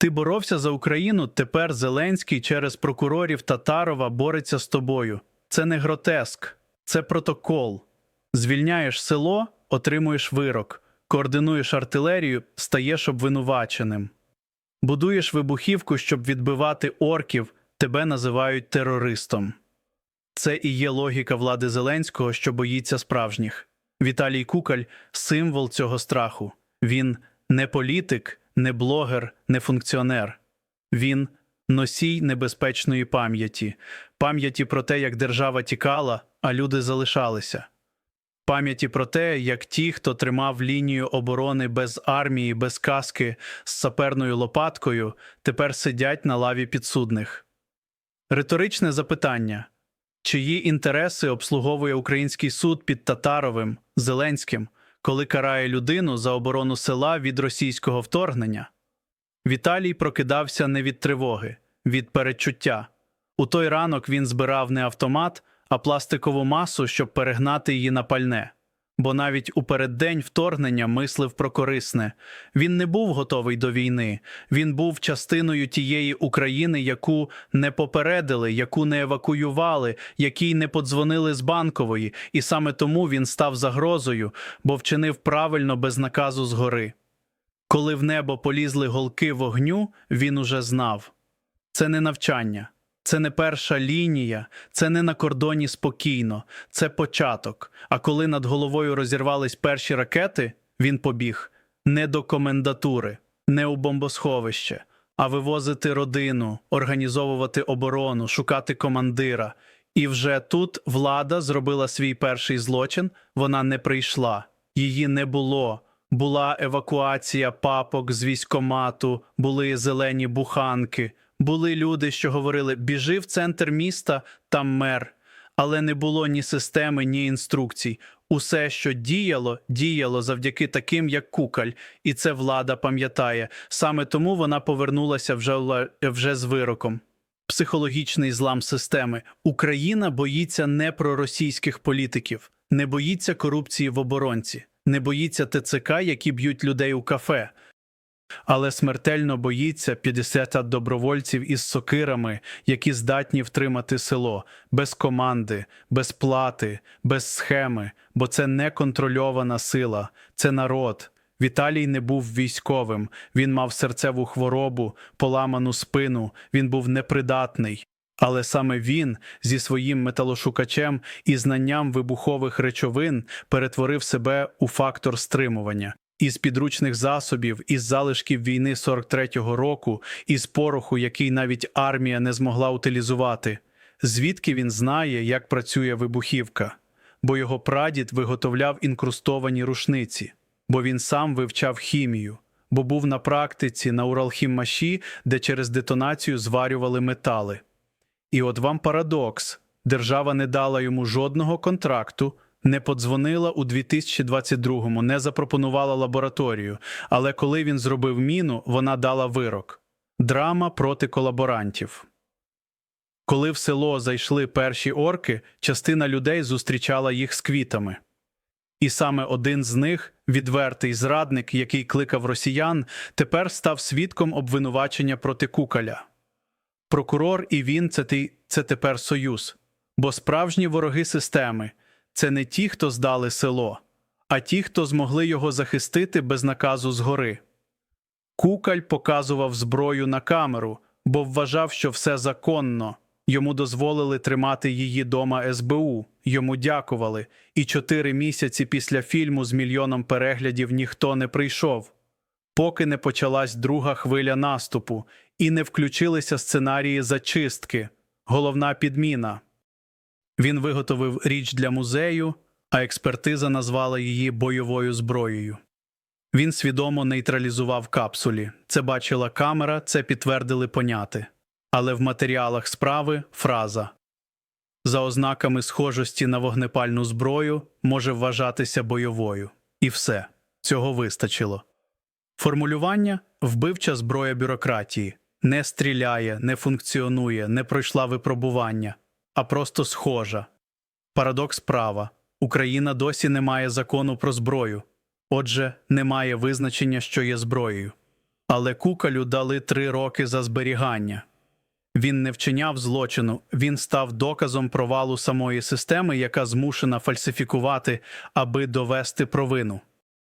Ти боровся за Україну, тепер Зеленський через прокурорів Татарова бореться з тобою. Це не гротеск, це протокол. Звільняєш село, отримуєш вирок, координуєш артилерію, стаєш обвинуваченим. Будуєш вибухівку, щоб відбивати орків, тебе називають терористом. Це і є логіка влади Зеленського, що боїться справжніх. Віталій Кукаль символ цього страху. Він не політик, не блогер, не функціонер. Він носій небезпечної пам'яті, пам'яті про те, як держава тікала, а люди залишалися. Пам'яті про те, як ті, хто тримав лінію оборони без армії, без каски, з саперною лопаткою, тепер сидять на лаві підсудних. Риторичне запитання чиї інтереси обслуговує український суд під Татаровим, Зеленським, коли карає людину за оборону села від російського вторгнення? Віталій прокидався не від тривоги, від передчуття. У той ранок він збирав не автомат, а пластикову масу, щоб перегнати її на пальне. Бо навіть у переддень вторгнення мислив про корисне. Він не був готовий до війни. Він був частиною тієї України, яку не попередили, яку не евакуювали, якій не подзвонили з банкової, і саме тому він став загрозою, бо вчинив правильно без наказу згори. Коли в небо полізли голки вогню, він уже знав. Це не навчання, це не перша лінія, це не на кордоні спокійно, це початок. А коли над головою розірвались перші ракети, він побіг не до комендатури, не у бомбосховище, а вивозити родину, організовувати оборону, шукати командира. І вже тут влада зробила свій перший злочин, вона не прийшла, її не було. Була евакуація папок з військомату, були зелені буханки, були люди, що говорили: біжи в центр міста, там мер. Але не було ні системи, ні інструкцій. Усе, що діяло, діяло завдяки таким, як Кукаль, і це влада пам'ятає. Саме тому вона повернулася вже, вже з вироком. Психологічний злам системи. Україна боїться не проросійських політиків, не боїться корупції в оборонці, не боїться ТЦК, які б'ють людей у кафе. Але смертельно боїться 50 добровольців із сокирами, які здатні втримати село без команди, без плати, без схеми, бо це неконтрольована сила, це народ. Віталій не був військовим, він мав серцеву хворобу, поламану спину, він був непридатний. Але саме він зі своїм металошукачем і знанням вибухових речовин перетворив себе у фактор стримування. Із підручних засобів, із залишків війни 43-го року, із пороху, який навіть армія не змогла утилізувати. Звідки він знає, як працює вибухівка? Бо його прадід виготовляв інкрустовані рушниці, бо він сам вивчав хімію, бо був на практиці на Уралхіммаші, де через детонацію зварювали метали. І от вам парадокс: держава не дала йому жодного контракту, не подзвонила у 2022-му, не запропонувала лабораторію. Але коли він зробив міну, вона дала вирок драма проти колаборантів. Коли в село зайшли перші орки, частина людей зустрічала їх з квітами. І саме один з них, відвертий зрадник, який кликав росіян, тепер став свідком обвинувачення проти кукаля. Прокурор і він це, це тепер союз. Бо справжні вороги системи це не ті, хто здали село, а ті, хто змогли його захистити без наказу згори. Кукаль показував зброю на камеру, бо вважав, що все законно. Йому дозволили тримати її дома СБУ, йому дякували, і чотири місяці після фільму з мільйоном переглядів ніхто не прийшов поки не почалась друга хвиля наступу і не включилися сценарії зачистки, головна підміна. Він виготовив річ для музею, а експертиза назвала її бойовою зброєю. Він свідомо нейтралізував капсулі. Це бачила камера, це підтвердили поняти. Але в матеріалах справи фраза за ознаками схожості на вогнепальну зброю може вважатися бойовою. І все цього вистачило. Формулювання вбивча зброя бюрократії не стріляє, не функціонує, не пройшла випробування, а просто схожа. Парадокс права Україна досі не має закону про зброю, отже, немає визначення, що є зброєю. Але кукалю дали три роки за зберігання. Він не вчиняв злочину, він став доказом провалу самої системи, яка змушена фальсифікувати, аби довести провину.